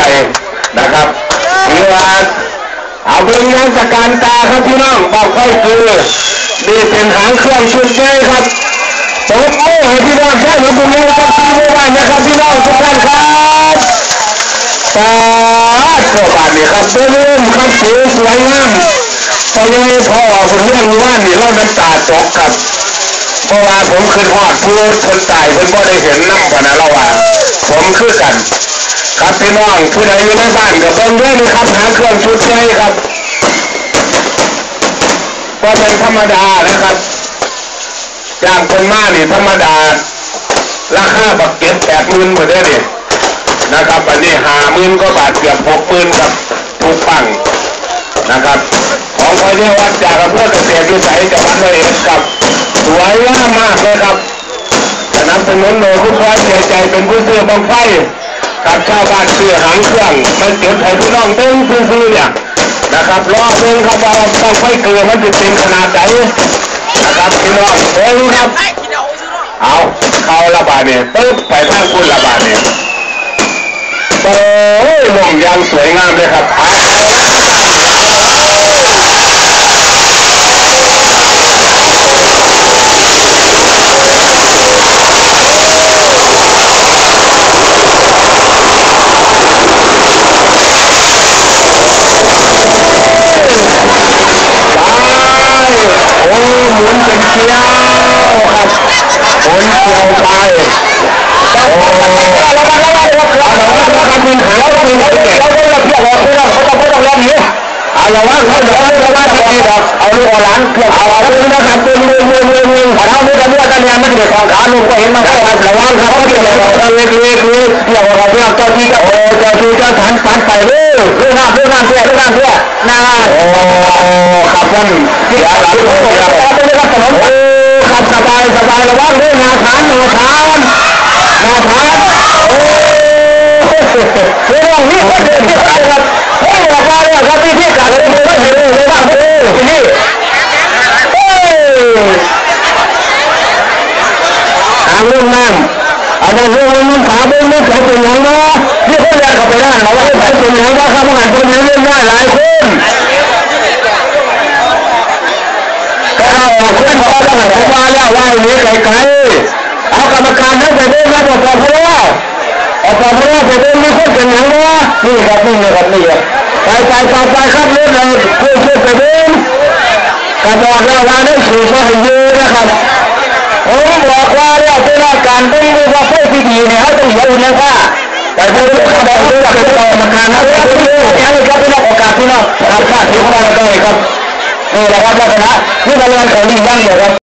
ญ่นะครับถือว่าเอาเบิ่งานสการตาครับพี่น้องบอกค่อยคือดีเป็นหางเครื่องชุดใหญ่ครับตบมือให้พี่น้องใช่หรือคุณยังต้องซื้อไม่ได้นะครับพี่น้องทุกท่านครับตาสบายนี่ครับเริ่มครับสวยสวยงามพอยังพอคุณเรื่องว่านี่เราน้ำตาตกครับเพราะว่าผมคืนหอดผู้คนตายเพิ่นบ่ได้เห็นน้ำกันนะเราว่าผมคือกัน ครับพี่น้องผู้ใดอยู่ในบ้านกับเบิ่งด้วยนะครับหาเครื่องชุดใช้ครับก็เป็นธรรมดานะครับจ้างคนมานี่ธรรมดา ราคาบักเก็ตแปดหมื่นหมดได้เลยนะครับอันนี้หาหมื่นก็บาทเกือบหกหมื่นครับทุกปังนะครับ ของพระเยาวัดจากอำเภอเกษตรวิสัยจังหวัดร้อยครับสวยงามมากเลยครับสนับสนุนโดยผู้คอยเสียใจเป็นผู้ซื้อบังไฟ กับชาวบ้านซื้อหางเครื่องมันเก็บให้พี่น้องเต้นซื้อๆเนี่ยนะครับรอเพิ่งครับว่าบังไฟเกลือมันจะเป็นขนาดไหนนะครับพี่น้องเฮ้ยครับเอาเข้าระบาดเนี่ยปึ๊บไปทางคุณระบาดเนี่ยโอ้ยลงยางสวยงามเลยครับเอาไป โอ้หมุนเป็นเกลียวครับหมุนเกลียวไปโอ้ระวังระวังระวังระวังระวังระวังมีหางมีหางเด็กเราต้องรับเพื่อนเราไม่ต้องเขาต้องไม่ต้องรับหนีเอาระวังเขาเดี๋ยวเขาระวังจะดีดอกเอาลูกเอาหลานเพื่อนเอาเอาลูกนะครับเป็นมือมือมือมือถ้าเราไม่ทำเรื่องการงานไม่ได้ของขาลูกก็เห็นมันได้ครับระวังครับเขาเดี๋ยวเราเล็กเโอ้ครับท่านเดี๋ยวเราเดี๋ยวเราไปเลยครับถนนโอ้ครับสบายสบายระวังด้วยนาฐานนาฐานนาฐานโอ้เรื่องนี้ก็เด็ดที่สุดครับเฮ้ยบอกว่าเนี่ยครับพี่พี่กัดเลยไม่เห็นเลยเลยบ้างเลยที่นี่เฮ้ยหาเรื่องน้ำเอาไปเรื่องมันขาเบื้องไม่ใช่เป็นยังเนาะที่เขาเรียกเขาไปได้เราว่าใช่เป็นยังว่าครับงานคนนี้เล่นได้หลายคนก็เอาขึ้นพอแล้วผม ว่าอย่างนี้ไกลๆเอากรรมการให้ไปเล่นแล้วบอกพอแล้วเอาพอแล้วไปเล่นไม่ค่อยเป็นยังเนาะนี่ครับนี่ครับนี่ครับไปไปไปไปครับเล่นเลยเพื่อเพื่อไปเล่นกระบอกแล้วว่าได้สู่สาให้ยืนนะครับผมบอกว่าเนี่ยเป็นอาการต้องรู้ว่าเพื่อที่ดีเนี่ยเขาต้องเห็นนะว่าแต่พวกเราบอกว่าเป็นต่อมการนะเป็นเรื่องนี้ครับเป็นโอกาสที่เราทำพลาดที่ของเราได้ครับนี่แหละครับลักษณะนี่เราเรียนของดีบ้างเดียวครับ